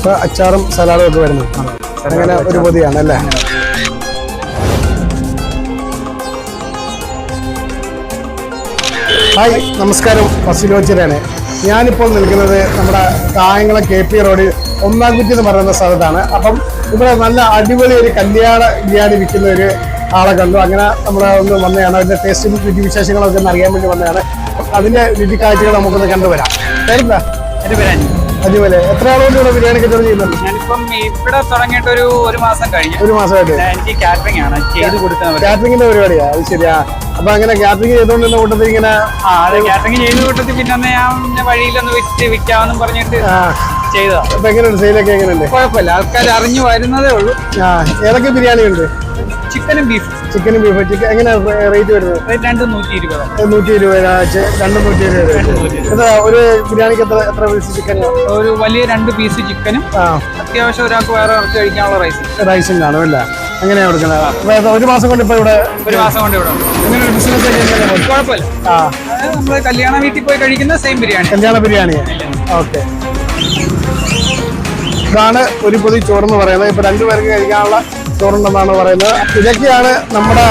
ഇപ്പൊ അച്ചാറും സലാഡും ഒക്കെ വരുന്നു അങ്ങനെ ഒരു പൊതിയാണ് അല്ലേ? ഹായ് നമസ്കാരം. ഫസിലോച്ചിരാണ് ഞാനിപ്പോൾ നിൽക്കുന്നത് നമ്മുടെ കായംകുളം കെ പി റോഡിൽ ഒന്നാം കുറ്റി എന്ന് പറയുന്ന സ്ഥലത്താണ്. അപ്പം ഇവിടെ നല്ല അടിപൊളി ഒരു കല്യാണ ബിരിയാണി വിൽക്കുന്ന ഒരു ആളെ കണ്ടു. അങ്ങനെ നമ്മൾ ഒന്ന് വന്നതാണ്. അതിന്റെ ടേസ്റ്റും രുചി വിശേഷങ്ങളൊക്കെ ഒന്ന് അറിയാൻ വേണ്ടി വന്നതാണ്. അതിന്റെ രുചി കാഴ്ചകൾ നമുക്കൊന്ന് കണ്ടുവരാം. പേരെന്താ? എന്റെ പേര്. അടിപൊളി എത്ര ആളുകൊണ്ട് ഇവിടെ ബിരിയാണി കച്ചവടം ചെയ്യുന്നുണ്ട് ഞാനിപ്പം ഇവിടെ തുടങ്ങിയിട്ട് ഒരു ഒരു മാസം കഴിഞ്ഞു. ഒരു മാസമായിട്ട്. ഞാൻ- എനിക്ക് കാറ്ററിംഗ് ആണ്. ചെയ്ത് കൊടുക്കുന്നത് കാറ്ററിംഗിന്റെ പരിപാടിയാ? അത് ശരിയാ. അപ്പൊ അങ്ങനെ കാറ്ററിംഗ് ചെയ്തോണ്ടിരുന്ന കൂട്ടത്തിൽ ഇങ്ങനെ ആ അതെ കാറ്ററിംഗ് ചെയ്ത് കൂട്ടത്തിൽ പിന്നെ ഞാൻ വഴിയിലൊന്ന് വിറ്റ് വിൽക്കാമെന്നും പറഞ്ഞിട്ട് ചെയ്തതാ. അപ്പൊ എങ്ങനെയുണ്ട്? സെയിലൊക്കെ എങ്ങനെയുണ്ട്? കുഴപ്പമില്ല. ആൾക്കാർ അറിഞ്ഞു വരുന്നതേ ഉള്ളൂ. ആ ഏതൊക്കെ ബിരിയാണി ഉണ്ട് ചിക്കനും ബീഫും ചിക്കനും ബീഫ് ചിക്കൻ എങ്ങനെ റേറ്റ് വരുന്നത്? രണ്ട് നൂറ്റി ഇരുപത് നൂറ്റി ഇരുപത് രണ്ട് നൂറ്റി ഇരുപത് ഒരു ബിരിയാണിക്ക് എത്ര എത്ര പീസ് ചിക്കൻ ഒരു വലിയ രണ്ട് പീസ് ചിക്കനും അത്യാവശ്യം ഒരാൾക്ക് വേറെ ഇറച്ചി കഴിക്കാനുള്ള റൈസ് റൈസും കാണും അല്ല? അങ്ങനെയാണ് കൊടുക്കുന്നത് ഒരു മാസം കൊണ്ട് ഇപ്പൊ ഇവിടെ ഒരു മാസം കൊണ്ട് ഇവിടെ. എങ്ങനെ ഒരു ബിസിനസ്? കുഴപ്പമില്ല. ആ. നമ്മൾ കല്യാണ വീട്ടിൽ പോയി കഴിക്കുന്ന സെയിം ബിരിയാണി. കല്യാണ ബിരിയാണി. ഓക്കെ ഇതാണ് ഒരു പൊതി ചോറെന്ന് പറയുന്നത്. ഇപ്പൊ രണ്ടുപേർക്ക് കഴിക്കാനുള്ള ചോറുണ്ടെന്നാണ് പറയുന്നത്. ഇതൊക്കെയാണ് നമ്മുടെ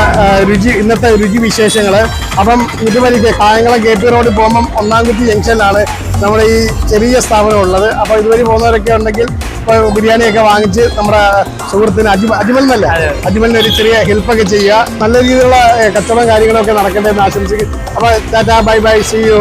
രുചി ഇന്നത്തെ രുചി വിശേഷങ്ങൾ. അപ്പം ഇതുവരെയ്ക്ക് കായംകുളം കെ പി റോഡിൽ പോകുമ്പം ഒന്നാം കുറ്റി ജംഗ്ഷനിലാണ് നമ്മുടെ ഈ ചെറിയ സ്ഥാപനം ഉള്ളത്. അപ്പോൾ ഇതുവരെ പോകുന്നവരൊക്കെ ഉണ്ടെങ്കിൽ ഇപ്പോൾ ബിരിയാണിയൊക്കെ വാങ്ങിച്ച് നമ്മുടെ സുഹൃത്തിന് അജ്മൽ അജ്മൽ എന്നല്ല അജ്മലിന് ഒരു ചെറിയ ഹെൽപ്പൊക്കെ ചെയ്യുക. നല്ല രീതിയിലുള്ള കച്ചവടം കാര്യങ്ങളൊക്കെ നടക്കട്ടെ എന്ന് ആശംസിക്കും അപ്പോൾ tata bye bye see you.